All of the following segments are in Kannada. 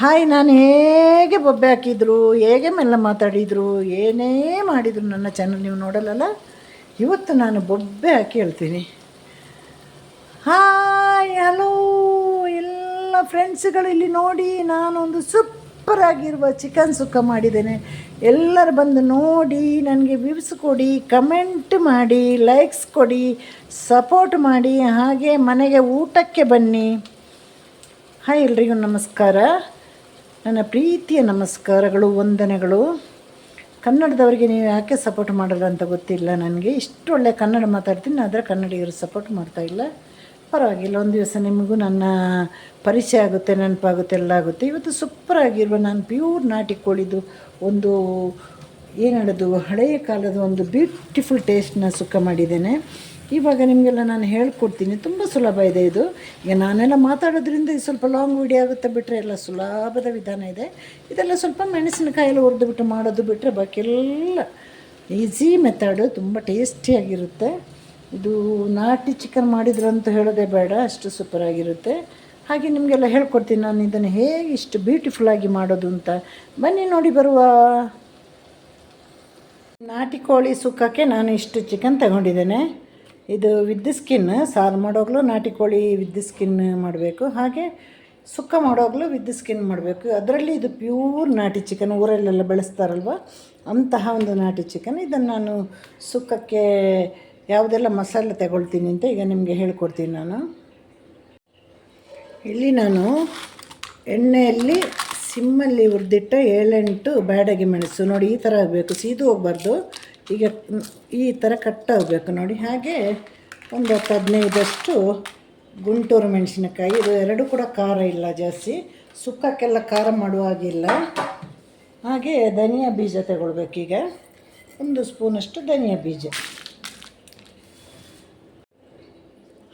ಹಾಯ್, ನಾನು ಹೇಗೆ ಬೊಬ್ಬೆ ಹಾಕಿದ್ರು, ಹೇಗೆ ಮೆಲ್ಲ ಮಾತಾಡಿದರು, ಏನೇ ಮಾಡಿದರು ನನ್ನ ಚಾನಲ್ ನೀವು ನೋಡಲ್ಲಲ್ಲ? ಇವತ್ತು ನಾನು ಬೊಬ್ಬೆ ಹಾಕಿ ಹೇಳ್ತೀನಿ. ಹಾಯ್, ಹಲೋ, ಎಲ್ಲ ಫ್ರೆಂಡ್ಸ್ಗಳು ಇಲ್ಲಿ ನೋಡಿ ನಾನೊಂದು ಸೂಪರ್ ಆಗಿರುವ ಚಿಕನ್ ಸುಕ್ಕ ಮಾಡಿದ್ದೇನೆ. ಎಲ್ಲರೂ ಬಂದು ನೋಡಿ, ನನಗೆ ವ್ಯೂಸ್ ಕೊಡಿ ಕಮೆಂಟ್ ಮಾಡಿ ಲೈಕ್ಸ್ ಕೊಡಿ ಸಪೋರ್ಟ್ ಮಾಡಿ, ಹಾಗೆ ಮನೆಗೆ ಊಟಕ್ಕೆ ಬನ್ನಿ. ಹಾಯ್ ಎಲ್ರಿಗೂ ನಮಸ್ಕಾರ. ನನ್ನ ಪ್ರೀತಿಯ ನಮಸ್ಕಾರಗಳು, ವಂದನೆಗಳು. ಕನ್ನಡದವರಿಗೆ ನೀವು ಯಾಕೆ ಸಪೋರ್ಟ್ ಮಾಡಲ್ಲ ಅಂತ ಗೊತ್ತಿಲ್ಲ ನನಗೆ. ಇಷ್ಟು ಒಳ್ಳೆ ಕನ್ನಡ ಮಾತಾಡ್ತೀನಿ ಆದರೆ ಕನ್ನಡಿಗರು ಸಪೋರ್ಟ್ ಮಾಡ್ತಾ ಇಲ್ಲ. ಪರವಾಗಿಲ್ಲ, ಒಂದು ದಿವಸ ನಿಮಗೂ ನನ್ನ ಪರಿಚಯ ಆಗುತ್ತೆ, ನೆನಪಾಗುತ್ತೆ, ಎಲ್ಲ ಆಗುತ್ತೆ. ಇವತ್ತು ಸೂಪರ್ ಆಗಿರುವ ನಾನು ಪ್ಯೂರ್ ನಾಟಿ ಕೋಳಿದು ಒಂದು, ಏನು ಹೇಳೋದು ಹಳೆಯ ಕಾಲದ ಒಂದು ಬ್ಯೂಟಿಫುಲ್ ಟೇಸ್ಟ್ನ ಸುಕ್ಕ ಮಾಡಿದ್ದೇನೆ. ಇವಾಗ ನಿಮಗೆಲ್ಲ ನಾನು ಹೇಳ್ಕೊಡ್ತೀನಿ. ತುಂಬ ಸುಲಭ ಇದೆ ಇದು. ಈಗ ನಾನೆಲ್ಲ ಮಾತಾಡೋದ್ರಿಂದ ಇದು ಸ್ವಲ್ಪ ಲಾಂಗ್ ವಿಡಿಯೋ ಆಗುತ್ತೆ ಬಿಟ್ಟರೆ ಎಲ್ಲ ಸುಲಭದ ವಿಧಾನ ಇದೆ. ಇದೆಲ್ಲ ಸ್ವಲ್ಪ ಮೆಣಸಿನಕಾಯೆಲ್ಲ ಹುರಿದುಬಿಟ್ಟು ಮಾಡೋದು ಬಿಟ್ಟರೆ ಬಾಕಿ ಎಲ್ಲ ಈಸಿ ಮೆಥಡು ತುಂಬ ಟೇಸ್ಟಿಯಾಗಿರುತ್ತೆ ಇದು ನಾಟಿ ಚಿಕನ್ ಮಾಡಿದ್ರು ಅಂತ ಹೇಳೋದೇ ಬೇಡ, ಅಷ್ಟು ಸೂಪರಾಗಿರುತ್ತೆ ಹಾಗೆ ನಿಮಗೆಲ್ಲ ಹೇಳ್ಕೊಡ್ತೀನಿ. ನಾನು ಇದನ್ನು ಹೇಗೆ ಇಷ್ಟು ಬ್ಯೂಟಿಫುಲ್ಲಾಗಿ ಮಾಡೋದು ಅಂತ. ಬನ್ನಿ ನೋಡಿ ಬರುವ. ನಾಟಿ ಕೋಳಿ ಸುಕ್ಕಕ್ಕೆ ನಾನು ಇಷ್ಟು ಚಿಕನ್ ತಗೊಂಡಿದ್ದೇನೆ. ಇದು ವಿದ್ ಸ್ಕಿನ್ ಸಾರು ಮಾಡೋಗ್ಲೂ ನಾಟಿ ಕೋಳಿ ವಿದ್ ಸ್ಕಿನ್ ಮಾಡಬೇಕು. ಹಾಗೆ ಸುಕ್ಕ ಮಾಡೋಗ್ಲೂ ವಿದ್ ಸ್ಕಿನ್ ಮಾಡಬೇಕು. ಅದರಲ್ಲಿ ಇದು ಪ್ಯೂರ್ ನಾಟಿ ಚಿಕನ್ ಊರಲ್ಲೆಲ್ಲ ಬೆಳೆಸ್ತಾರಲ್ವ? ಅಂತಹ ಒಂದು ನಾಟಿ ಚಿಕನ್ ಇದನ್ನು ನಾನು ಸುಕ್ಕಕ್ಕೆ ಯಾವುದೆಲ್ಲ ಮಸಾಲೆ ತಗೊಳ್ತೀನಿ ಅಂತ ಈಗ ನಿಮಗೆ ಹೇಳ್ಕೊಡ್ತೀನಿ ನಾನು. ಇಲ್ಲಿ ನಾನು ಎಣ್ಣೆಯಲ್ಲಿ ಸಿಮ್ಮಲ್ಲಿ ಹುರಿದಿಟ್ಟ ಏಳೆಂಟು ಬ್ಯಾಡಗಿ ಮೆಣಸು. ನೋಡಿ ಈ ಥರ ಆಗಬೇಕು. ಸೀದು ಹೋಗ್ಬಾರ್ದು. ಈಗ ಈ ಥರ ಕಟ್ಟಾಗಬೇಕು ನೋಡಿ. ಹಾಗೆ ಒಂದು ಹತ್ತು ಹದಿನೈದಷ್ಟು ಗುಂಟೂರು ಮೆಣಸಿನಕಾಯಿ. ಇದು ಎರಡು ಕೂಡ ಖಾರ ಇಲ್ಲ ಜಾಸ್ತಿ. ಸುಕ್ಕಕ್ಕೆಲ್ಲ ಖಾರ ಮಾಡುವಾಗಿಲ್ಲ ಹಾಗೆ ಧನಿಯಾ ಬೀಜ ತಗೊಳ್ಬೇಕೀಗ ಒಂದು ಸ್ಪೂನಷ್ಟು ಧನಿಯಾ ಬೀಜ.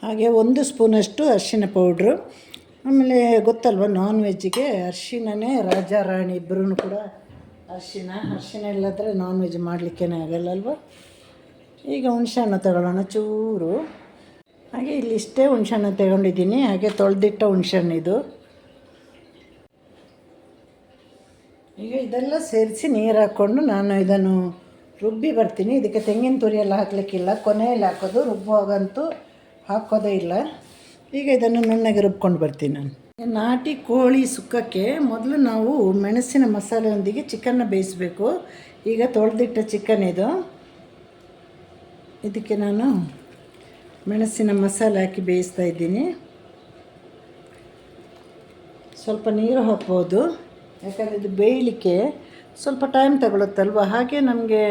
ಹಾಗೆ ಒಂದು ಸ್ಪೂನಷ್ಟು ಅರಿಶಿನ ಪೌಡ್ರು. ಆಮೇಲೆ ಗೊತ್ತಲ್ವ, ನಾನ್ ವೆಜ್ಜಿಗೆ ಅರಿಶಿಣನೇ ರಾಜ ರಾಣಿ ಇಬ್ಬರೂ ಕೂಡ ಅರಿಶಿನ ಅರಿಶಿನ ಇಲ್ಲದ್ರೆ ನಾನ್ ವೆಜ್ ಮಾಡಲಿಕ್ಕೇನೆ ಆಗಲ್ಲಲ್ವ? ಈಗ ಹುಣ್ಸೆಹಣ್ಣು ತಗೊಳ್ಳೋಣ ಚೂರು. ಹಾಗೆ ಇಲ್ಲಿ ಇಷ್ಟೇ ಹುಣ್ಸೆಹಣ್ಣು ತಗೊಂಡಿದ್ದೀನಿ. ಹಾಗೆ ತೊಳೆದಿಟ್ಟ ಹುಣ್ಸೆಹಣ್ಣು ಇದು. ಈಗ ಇದೆಲ್ಲ ಸೇರಿಸಿ ನೀರು ಹಾಕ್ಕೊಂಡು ನಾನು ಇದನ್ನು ರುಬ್ಬಿ ಬರ್ತೀನಿ. ಇದಕ್ಕೆ ತೆಂಗಿನ ತುರಿ ಎಲ್ಲ ಹಾಕಲಿಕ್ಕಿಲ್ಲ. ಕೊನೆಯಲ್ಲಿ ಹಾಕೋದು. ರುಬ್ಬುವಾಗಂತೂ ಹಾಕೋದೇ ಇಲ್ಲ. ಈಗ ಇದನ್ನು ನುಣ್ಣಗೆ ರುಬ್ಕೊಂಡು ಬರ್ತೀನಿ ನಾನು. ನಾಟಿ ಕೋಳಿ ಸುಕ್ಕಕ್ಕೆ ಮೊದಲು ನಾವು ಮೆಣಸಿನ ಮಸಾಲೆಯೊಂದಿಗೆ ಚಿಕನ್ನ ಬೇಯಿಸಬೇಕು. ಈಗ ತೊಳೆದಿಟ್ಟ ಚಿಕನ್ ಇದು. ಇದಕ್ಕೆ ನಾನು ಮೆಣಸಿನ ಮಸಾಲೆ ಹಾಕಿ ಬೇಯಿಸ್ತಾ ಇದ್ದೀನಿ. ಸ್ವಲ್ಪ ನೀರು ಹಾಕ್ಬೋದು. ಯಾಕಂದರೆ ಇದು ಬೇಯಲಿಕ್ಕೆ ಸ್ವಲ್ಪ ಟೈಮ್ ತಗೊಳುತ್ತಲ್ವ? ಹಾಗೆ ನಮಗೆ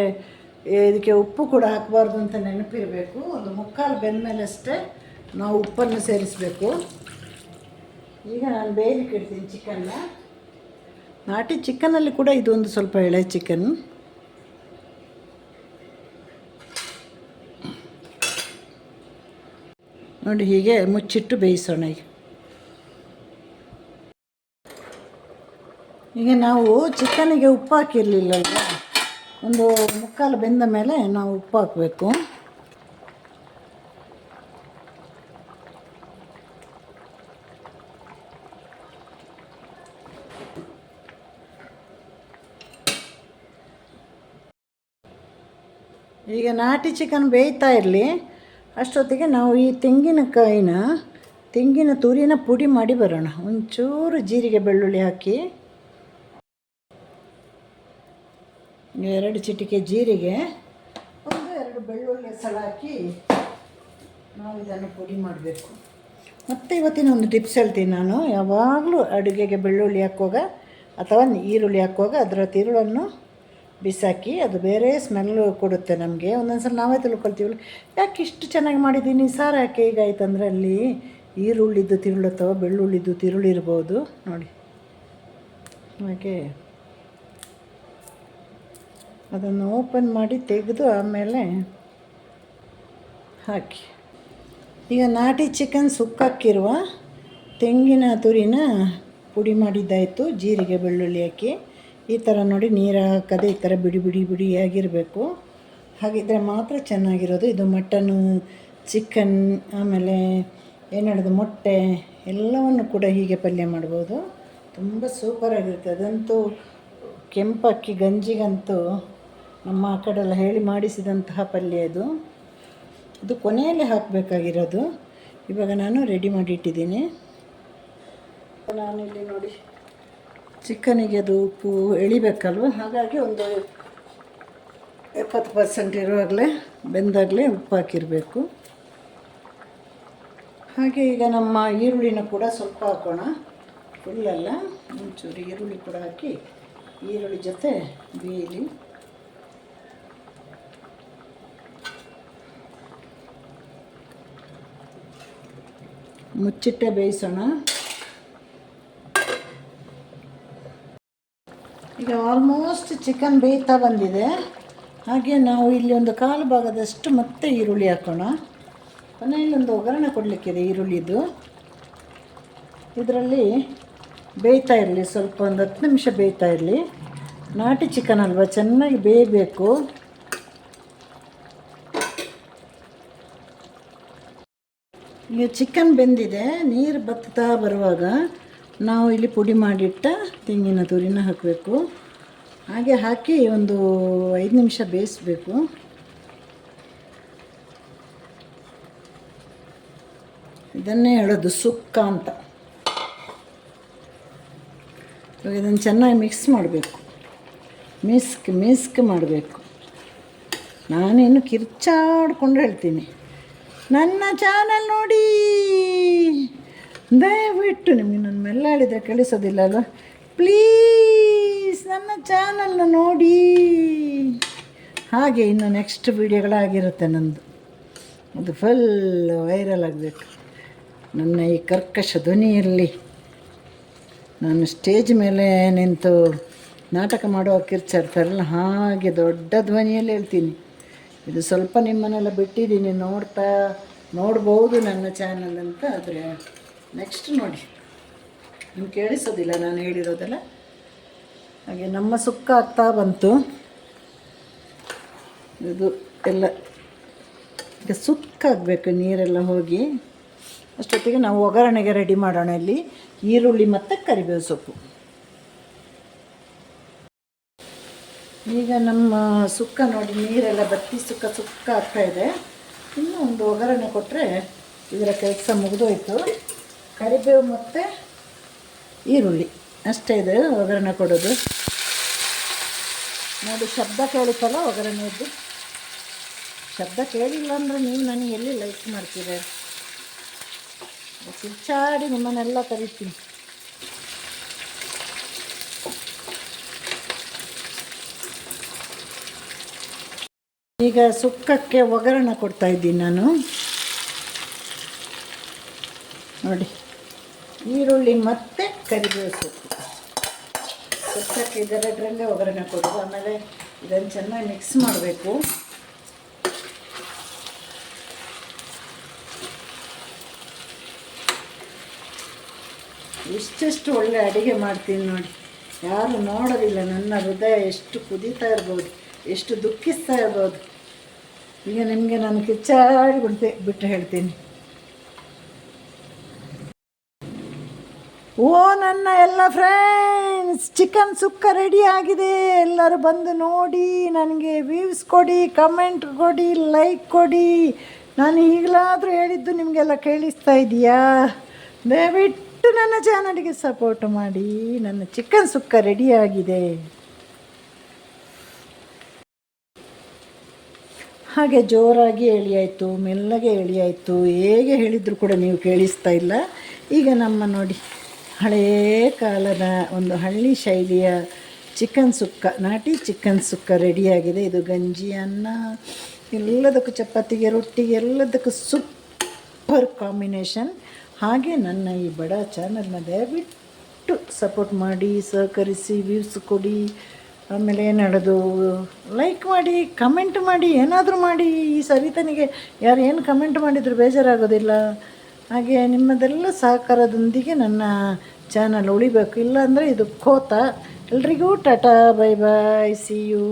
ಇದಕ್ಕೆ ಉಪ್ಪು ಕೂಡ ಹಾಕಬಾರ್ದು ಅಂತ ನೆನಪಿರಬೇಕು. ಒಂದು ಮುಕ್ಕಾಲು ಬೆಂದಮೇಲೆ ಅಷ್ಟೇ ನಾವು ಉಪ್ಪನ್ನು ಸೇರಿಸಬೇಕು. ಈಗ ನಾನು ಬೇಯಲಿಕ್ಕೆ ಇಡ್ತೀನಿ ಚಿಕನ್ನ. ನಾಟಿ ಚಿಕನಲ್ಲಿ ಕೂಡ ಇದೊಂದು ಸ್ವಲ್ಪ ಎಳೆ ಚಿಕನ್. ನೋಡಿ ಹೀಗೆ ಮುಚ್ಚಿಟ್ಟು ಬೇಯಿಸೋಣ ಈಗ. ಈಗ ನಾವು ಚಿಕನಿಗೆ ಉಪ್ಪು ಹಾಕಿರಲಿಲ್ಲ ಒಂದು ಮುಕ್ಕಾಲು ಬೆಂದ ಮೇಲೆ ನಾವು ಉಪ್ಪು ಹಾಕಬೇಕು. ಈಗ ನಾಟಿ ಚಿಕನ್ ಬೇಯ್ತಾ ಇರಲಿ. ಅಷ್ಟೊತ್ತಿಗೆ ನಾವು ಈ ತೆಂಗಿನಕಾಯಿನ ತೆಂಗಿನ ತುರಿನ ಪುಡಿ ಮಾಡಿ ಬರೋಣ. ಒಂಚೂರು ಜೀರಿಗೆ ಬೆಳ್ಳುಳ್ಳಿ ಹಾಕಿ. ಎರಡು ಚಿಟಿಕೆ ಜೀರಿಗೆ, ಒಂದು ಎರಡು ಬೆಳ್ಳುಳ್ಳಿ ಸಲ ಹಾಕಿ ನಾವು ಇದನ್ನು ಪುಡಿ ಮಾಡಬೇಕು. ಮತ್ತು ಇವತ್ತಿನ ಒಂದು ಟಿಪ್ಸ್ ಹೇಳ್ತೀನಿ ನಾನು. ಯಾವಾಗಲೂ ಅಡುಗೆಗೆ ಬೆಳ್ಳುಳ್ಳಿ ಹಾಕುವಾಗ ಅಥವಾ ಈರುಳ್ಳಿ ಹಾಕುವಾಗ ಅದರ ತಿರುಳನ್ನು ಬಿಸಾಕಿ ಅದು ಬೇರೆ ಸ್ಮೆಲ್ಲು ಕೊಡುತ್ತೆ ನಮಗೆ. ಒಂದೊಂದು ಸಲ ನಾವೇ ತಿಳ್ಕೊಳ್ತೀವಲ್ಲ, ಯಾಕೆ ಇಷ್ಟು ಚೆನ್ನಾಗಿ ಮಾಡಿದ್ದೀನಿ ಸಾರು ಯಾಕೆ ಆಯ್ತು ಅಂದರೆ ಅಲ್ಲಿ ಈರುಳ್ಳಿದ್ದು ತಿರುಳು ಅಥವಾ ಬೆಳ್ಳುಳ್ಳಿದ್ದು ತಿರುಳು ಇರ್ಬೋದು ನೋಡಿ. ಹಾಗೆ ಅದನ್ನು ಓಪನ್ ಮಾಡಿ ತೆಗೆದು ಆಮೇಲೆ ಹಾಕಿ. ಈಗ ನಾಟಿ ಚಿಕನ್ ಸುಕ್ಕಾಕಿರುವ ತೆಂಗಿನ ತುರಿನ ಪುಡಿ ಮಾಡಿದ್ದಾಯಿತು, ಜೀರಿಗೆ, ಬೆಳ್ಳುಳ್ಳಿ ಹಾಕಿ. ಈ ಥರ ನೋಡಿ ನೀರು ಹಾಕೋದೇ ಈ ಥರ ಬಿಡಿ ಬಿಡಿ ಬಿಡಿಯಾಗಿರಬೇಕು ಹಾಗಿದ್ದರೆ ಮಾತ್ರ ಚೆನ್ನಾಗಿರೋದು. ಇದು ಮಟನ್ನು ಚಿಕನ್ ಆಮೇಲೆ ಏನು ಹೇಳೋದು, ಮೊಟ್ಟೆ ಎಲ್ಲವನ್ನು ಕೂಡ ಹೀಗೆ ಪಲ್ಯ ಮಾಡ್ಬೋದು. ತುಂಬ ಸೂಪರಾಗಿರುತ್ತೆ ಅದಂತೂ ಕೆಂಪಕ್ಕಿ ಗಂಜಿಗಂತೂ ನಮ್ಮ ಆ ಕಡೆಲ್ಲ ಹೇಳಿ ಮಾಡಿಸಿದಂತಹ ಪಲ್ಯ ಇದು. ಇದು ಕೊನೆಯಲ್ಲಿ ಹಾಕಬೇಕಾಗಿರೋದು. ಇವಾಗ ನಾನು ರೆಡಿ ಮಾಡಿಟ್ಟಿದ್ದೀನಿ ನಾನಿಲ್ಲಿ ನೋಡಿ. ಚಿಕನಿಗೆ ಅದು ಉಪ್ಪು ಎಳಿಬೇಕಲ್ವ? ಹಾಗಾಗಿ ಒಂದು ಎಪ್ಪತ್ತು ಪರ್ಸೆಂಟ್ ಇರುವಾಗಲೇ ಬೆಂದಾಗಲೇ ಉಪ್ಪು ಹಾಕಿರಬೇಕು. ಹಾಗೆ ಈಗ ನಮ್ಮ ಈರುಳ್ಳಿನ ಕೂಡ ಸ್ವಲ್ಪ ಹಾಕೋಣ. ಫುಲ್ಲಲ್ಲ ಒಂಚೂರು ಈರುಳ್ಳಿ ಕೂಡ ಹಾಕಿ ಈರುಳ್ಳಿ ಜೊತೆ ಬೇಯಲಿ. ಮುಚ್ಚಿಟ್ಟೆ ಬೇಯಿಸೋಣ. ಈಗ ಆಲ್ಮೋಸ್ಟ್ ಚಿಕನ್ ಬೇಯ್ತಾ ಬಂದಿದೆ. ಹಾಗೆ ನಾವು ಇಲ್ಲಿ ಒಂದು ಕಾಲು ಭಾಗದಷ್ಟು ಮತ್ತೆ ಈರುಳ್ಳಿ ಹಾಕೋಣ. ಕೊನೆಯಲ್ಲಿ ಒಂದು ಒಗ್ಗರಣೆ ಕೊಡಲಿಕ್ಕಿದೆ ಈರುಳ್ಳಿದು. ಇದರಲ್ಲಿ ಬೇಯ್ತಾ ಇರಲಿ, ಸ್ವಲ್ಪ ಒಂದು ಹತ್ತು ನಿಮಿಷ ಬೇಯ್ತಾ ಇರಲಿ. ನಾಟಿ ಚಿಕನ್ ಅಲ್ವಾ, ಚೆನ್ನಾಗಿ ಬೇಯಬೇಕು. ಈಗ ಚಿಕನ್ ಬೆಂದಿದೆ, ನೀರು ಬತ್ತಾ ಬರುವಾಗ. ನಾವು ಇಲ್ಲಿ ಪುಡಿ ಮಾಡಿಟ್ಟ ತೆಂಗಿನ ತುರಿನ ಹಾಕಬೇಕು. ಹಾಗೆ ಹಾಕಿ ಒಂದು ಐದು ನಿಮಿಷ ಬೇಯಿಸ್ಬೇಕು. ಇದನ್ನೇ ಹೇಳೋದು ಸುಕ್ಕ ಅಂತ. ಇವಾಗ ಇದನ್ನು ಚೆನ್ನಾಗಿ ಮಿಕ್ಸ್ ಮಾಡಬೇಕು. ಮಿಸ್ಕ್ ಮಿಸ್ಕ್ ಮಾಡಬೇಕು. ನಾನೇನು ಕಿರ್ಚಾಡ್ಕೊಂಡು ಹೇಳ್ತೀನಿ. ನನ್ನ ಚಾನಲ್ ನೋಡಿ. ದಯವಿಟ್ಟು ನಿಮಗೆ ನನ್ನ ಮೆಲ್ಲಾಡಿದರೆ ಕಳಿಸೋದಿಲ್ಲ ಅಲ್ವ ಪ್ಲೀಸ್ ನನ್ನ ಚಾನಲ್ನ ನೋಡಿ. ಹಾಗೆ ಇನ್ನು ನೆಕ್ಸ್ಟ್ ವೀಡಿಯೋಗಳಾಗಿರುತ್ತೆ ನಂದು. ಅದು ಫುಲ್ ವೈರಲ್ ಆಗಬೇಕು. ನನ್ನ ಈ ಕರ್ಕಶ ಧ್ವನಿಯಲ್ಲಿ ನಾನು ಸ್ಟೇಜ್ ಮೇಲೆ ನಿಂತು ನಾಟಕ ಮಾಡುವ ಕಿರ್ಚಾಡ್ತಾರಲ್ಲ ಹಾಗೆ ದೊಡ್ಡ ಧ್ವನಿಯಲ್ಲಿ ಹೇಳ್ತೀನಿ. ಇದು ಸ್ವಲ್ಪ ನಿಮ್ಮನ್ನೆಲ್ಲ ಬಿಟ್ಟಿದ್ದೀನಿ, ನೋಡ್ತಾ, ನೋಡ್ಬೋದು ನನ್ನ ಚಾನಲ್ ಅಂತ, ಆದರೆ ನೆಕ್ಸ್ಟ್ ನೋಡಿ. ನೀವು ಕೇಳಿಸೋದಿಲ್ಲ ನಾನು ಹೇಳಿರೋದೆಲ್ಲ? ಹಾಗೆ ನಮ್ಮ ಸುಕ್ಕ ಆಗ್ತಾ ಬಂತು. ಇದು ಎಲ್ಲ ಈಗ ಸುಕ್ಕಾಗಬೇಕು ನೀರೆಲ್ಲ ಹೋಗಿ. ಅಷ್ಟೊತ್ತಿಗೆ ನಾವು ಒಗ್ಗರಣೆಗೆ ರೆಡಿ ಮಾಡೋಣ ಇಲ್ಲಿ. ಈರುಳ್ಳಿ ಮತ್ತು ಕರಿಬೇವು ಸೊಪ್ಪು. ಈಗ ನಮ್ಮ ಸುಕ್ಕ ನೋಡಿ, ನೀರೆಲ್ಲ ಬತ್ತಿ ಸುಕ್ಕ ಸುಕ್ಕ ಆಗ್ತಾ ಇದೆ. ಇನ್ನೂ ಒಂದು ಒಗ್ಗರಣೆ ಕೊಟ್ಟರೆ ಇದರ ಕೆಲಸ ಮುಗಿದೋಯ್ತು. ಕರಿಬೇವು ಮತ್ತು ಈರುಳ್ಳಿ. ಅಷ್ಟೇ ಇದೆ, ಒಗ್ಗರಣೆ ಕೊಡೋದು. ನೋಡಿ, ಶಬ್ದ ಕೇಳುತ್ತಲ್ಲ ಒಗ್ಗರಣೆಯದ್ದು ಶಬ್ದ ಕೇಳಿಲ್ಲ ಅಂದರೆ ನೀವು ನನಗೆ ಎಲ್ಲಿ ಲೈಕ್ ಮಾಡ್ತೀರ? ಕಿಚ್ಚಾಡಿ ನಿಮ್ಮನ್ನೆಲ್ಲ ಕರಿತೀನಿ. ಈಗ ಸುಕ್ಕಕ್ಕೆ ಒಗ್ಗರಣೆ ಕೊಡ್ತಾ ಇದ್ದೀನಿ ನಾನು. ನೋಡಿ. ಈರುಳ್ಳಿ ಮತ್ತು ಕರಿಬೇವು ಸೊಪ್ಪು. ಸುಕ್ಕಕ್ಕೆ ಇದೆರಡರಲ್ಲೇ ಒಗ್ಗರಣೆ ಕೊಡೋದು. ಆಮೇಲೆ ಇದನ್ನು ಚೆನ್ನಾಗಿ ಮಿಕ್ಸ್ ಮಾಡಬೇಕು. ಇಷ್ಟೆಷ್ಟು ಒಳ್ಳೆ ಅಡುಗೆ ಮಾಡ್ತೀನಿ ನೋಡಿ. ಯಾರು ನೋಡೋದಿಲ್ಲ. ನನ್ನ ಹೃದಯ ಎಷ್ಟು ಕುದೀತಾ ಇರ್ಬೋದು, ಎಷ್ಟು ದುಃಖಿಸ್ತಾ ಇರ್ಬೋದು. ಈಗ ನಿಮಗೆ ನಾನು ಕಿಚ್ಚಾಡಿ ಬಿಡ್ತೆ ಬಿಟ್ಟು ಹೇಳ್ತೀನಿ. ಓ, ನನ್ನ ಎಲ್ಲ ಫ್ರೆಂಡ್ಸ್ ಚಿಕನ್ ಸುಕ್ಕ ರೆಡಿ ಆಗಿದೆ. ಎಲ್ಲರೂ ಬಂದು ನೋಡಿ, ನನಗೆ ವ್ಯೂಸ್ ಕೊಡಿ ಕಮೆಂಟ್ ಕೊಡಿ ಲೈಕ್ ಕೊಡಿ. ನಾನು ಈಗಲಾದರೂ ಹೇಳಿದ್ದು ನಿಮಗೆಲ್ಲ ಕೇಳಿಸ್ತಾ ಇದೆಯಾ? ದಯವಿಟ್ಟು ನನ್ನ ಚಾನಲ್ಗೆ ಸಪೋರ್ಟ್ ಮಾಡಿ. ನನ್ನ ಚಿಕನ್ ಸುಕ್ಕ ರೆಡಿ ಆಗಿದೆ. ಹಾಗೆ ಜೋರಾಗಿ ಎಳಿಯಾಯಿತು ಮೆಲ್ಲಗೆ ಎಳಿಯಾಯಿತು ಹೇಗೆ ಹೇಳಿದರೂ ಕೂಡ ನೀವು ಕೇಳಿಸ್ತಾ ಇಲ್ಲ. ಈಗ ನಮ್ಮ ನೋಡಿ. ಹಳೆಯ ಕಾಲದ ಒಂದು ಹಳ್ಳಿ ಶೈಲಿಯ ಚಿಕನ್ ಸುಕ್ಕ, ನಾಟಿ ಚಿಕನ್ ಸುಕ್ಕ ರೆಡಿಯಾಗಿದೆ. ಇದು ಗಂಜಿ, ಅನ್ನ, ಎಲ್ಲದಕ್ಕೂ ಚಪಾತಿಗೆ, ರೊಟ್ಟಿಗೆ, ಎಲ್ಲದಕ್ಕೂ ಸೂಪರ್ ಕಾಂಬಿನೇಷನ್. ಹಾಗೆ ನನ್ನ ಈ ಬಡ ಚಾನಲ್ನ ದಯವಿಟ್ಟು ಸಪೋರ್ಟ್ ಮಾಡಿ, ಸಹಕರಿಸಿ, ವ್ಯೂಸ್ ಕೊಡಿ, ಆಮೇಲೆ ಏನಾಡೋದು, ಲೈಕ್ ಮಾಡಿ, ಕಮೆಂಟ್ ಮಾಡಿ, ಏನಾದರೂ ಮಾಡಿ. ಈ ಸರಿತನಿಗೆ ಯಾರು ಏನು ಕಮೆಂಟ್ ಮಾಡಿದರೂ ಬೇಜಾರಾಗೋದಿಲ್ಲ. ಹಾಗೆ ನಿಮ್ಮದೆಲ್ಲ ಸಹಕಾರದೊಂದಿಗೆ ನನ್ನ ಚಾನಲ್ ಉಳಿಬೇಕು. ಇಲ್ಲಾಂದರೆ ಇದು ಖೋತ ಎಲ್ರಿಗೂ tata bye bye see you